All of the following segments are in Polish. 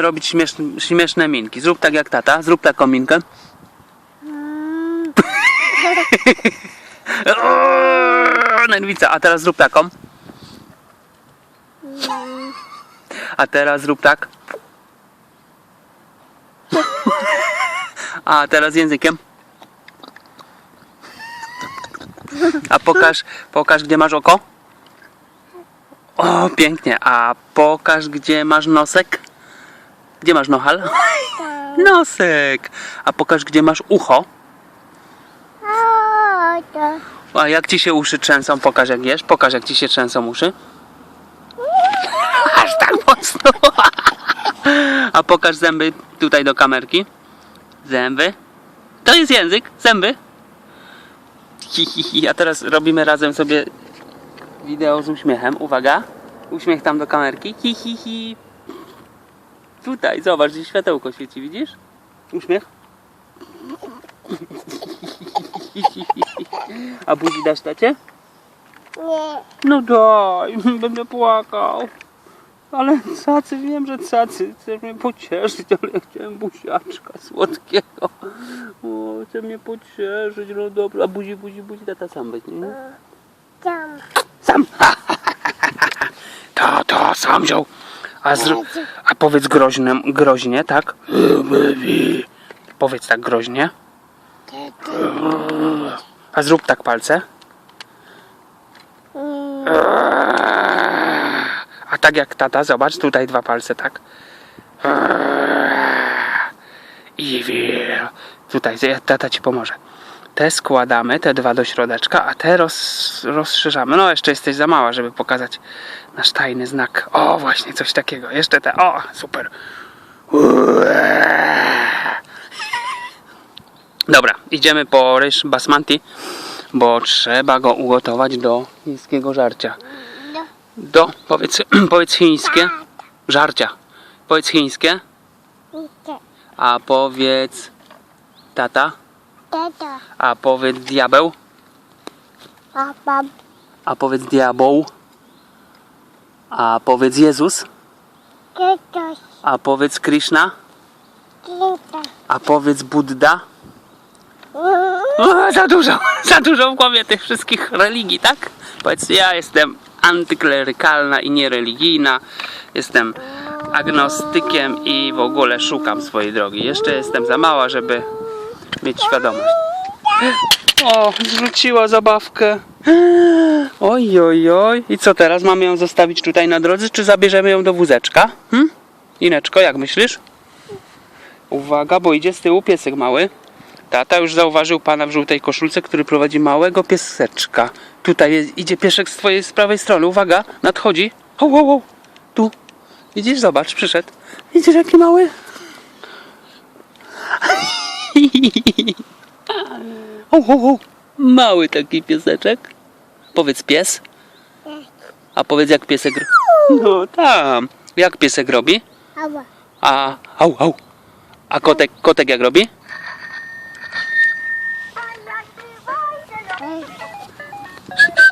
robić śmieszne, śmieszne minki. Zrób tak jak tata, zrób taką minkę. Nerwica, a teraz zrób taką. A teraz zrób tak. A teraz językiem. A pokaż, pokaż gdzie masz oko. O, pięknie. A pokaż gdzie masz nosek. Gdzie masz nohal? Nosek. A pokaż gdzie masz ucho. A jak ci się uszy trzęsą? Pokaż jak jesz. Pokaż jak ci się trzęsą uszy. Aż tak mocno. A pokaż zęby tutaj do kamerki. Zęby. To jest język. Zęby. Hi, hi, hi. A teraz robimy razem sobie wideo z uśmiechem. Uwaga. Uśmiech tam do kamerki. Hi, hi, hi. Tutaj, zobacz, gdzie światełko świeci, widzisz? Uśmiech. A buzi dasz tacie? No daj, będę płakał. Ale cacy, wiem, że cacy, chcesz mnie pocieszyć, ale ja chciałem buziaczka słodkiego. O, chce mnie pocieszyć, no dobra. A buzi, buzi, buzi, tata sam być, nie? Sam. To, to, sam wziął. A, zro... A powiedz groźnym, groźnie, tak? Powiedz tak groźnie. A zrób tak palce. A tak jak tata, zobacz, tutaj dwa palce, tak? I wir. Tutaj, tata ci pomoże. Te składamy, te dwa do środeczka, a te roz, rozszerzamy. No, jeszcze jesteś za mała, żeby pokazać nasz tajny znak. O, właśnie, coś takiego. Jeszcze te. O, super. Dobra, idziemy po ryż basmanti, bo trzeba go ugotować do chińskiego żarcia. Do, powiedz, powiedz chińskie. Żarcia. Powiedz chińskie, a powiedz tata, a powiedz diabeł, a powiedz diabeł, a powiedz Jezus, a powiedz Krishna, a powiedz Buddha. O, za dużo, za dużo w głowie tych wszystkich religii, tak? Powiedz, ja jestem antyklerykalna i niereligijna, jestem agnostykiem i w ogóle szukam swojej drogi. Jeszcze jestem za mała, żeby mieć świadomość. O, zwróciła zabawkę. Oj, oj, oj. I co teraz? Mamy ją zostawić tutaj na drodze, czy zabierzemy ją do wózeczka? Hm? Ineczko, jak myślisz? Uwaga, bo idzie z tyłu piesek mały. Tata już zauważył pana w żółtej koszulce, który prowadzi małego pieseczka. Tutaj jest, idzie pieszek z twojej z prawej strony. Uwaga, nadchodzi. Ho, ho, ho. Tu. Widzisz, zobacz, przyszedł. Widzisz, jaki mały? Ho, ho, ho. Mały taki pieseczek. Powiedz pies. A powiedz jak piesek... No tam. Jak piesek robi? A... Au, au. A kotek, kotek jak robi?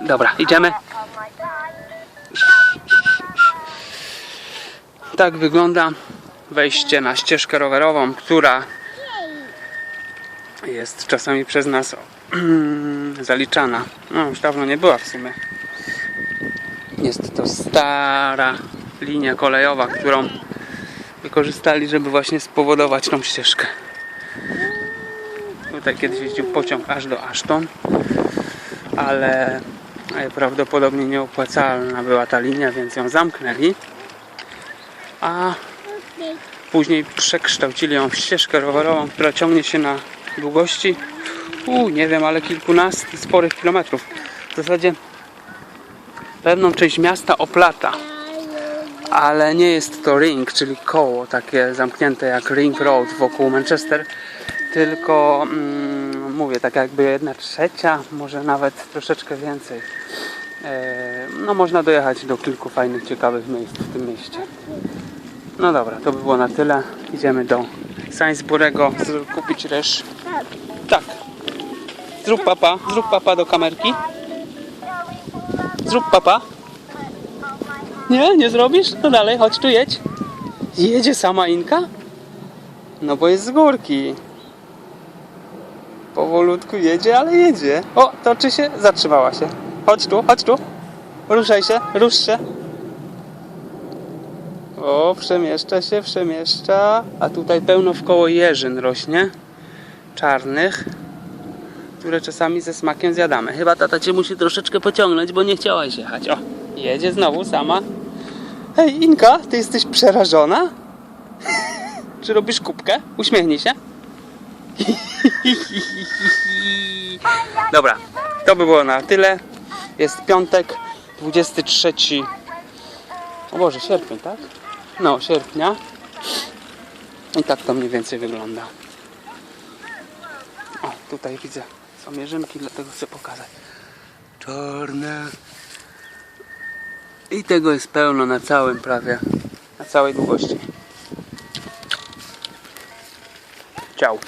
Dobra, idziemy. Tak wygląda wejście na ścieżkę rowerową, która jest czasami przez nas zaliczana. No, już dawno nie była w sumie. Jest to stara linia kolejowa, którą wykorzystali, żeby właśnie spowodować tą ścieżkę. Tutaj kiedyś jeździł pociąg aż do Ashton, ale e, prawdopodobnie nieopłacalna była ta linia, więc ją zamknęli. A później przekształcili ją w ścieżkę rowerową, która ciągnie się na długości, u, nie wiem, ale kilkunastu sporych kilometrów. W zasadzie pewną część miasta oplata, ale nie jest to ring, czyli koło takie zamknięte jak Ring Road wokół Manchester, tylko mm, mówię, tak jakby jedna trzecia, może nawet troszeczkę więcej. E, no można dojechać do kilku fajnych, ciekawych miejsc w tym mieście. No dobra, to by było na tyle. Idziemy do Sainsburego kupić ryż. Tak. Zrób papa, zrób papa do kamerki. Zrób papa. Nie, nie zrobisz? No dalej, chodź tu jedź. Jedzie sama Inka? No bo jest z górki. Powolutku jedzie, ale jedzie. O, toczy się, zatrzymała się. Chodź tu, chodź tu. Ruszaj się, rusz się. O, przemieszcza się, przemieszcza. A tutaj pełno w koło jeżyn rośnie. Czarnych. Które czasami ze smakiem zjadamy. Chyba tata cię musi troszeczkę pociągnąć, bo nie chciałaś jechać. O, jedzie znowu sama. Hej, Inka, ty jesteś przerażona? Czy robisz kubkę? Uśmiechnij się. Dobra, to by było na tyle. Jest piątek, 23. O Boże, sierpień, tak? No, sierpnia. I tak to mniej więcej wygląda. O, tutaj widzę, są mierzynki, dlatego chcę pokazać. Czarne. I tego jest pełno na całym prawie, na całej długości. Ciao.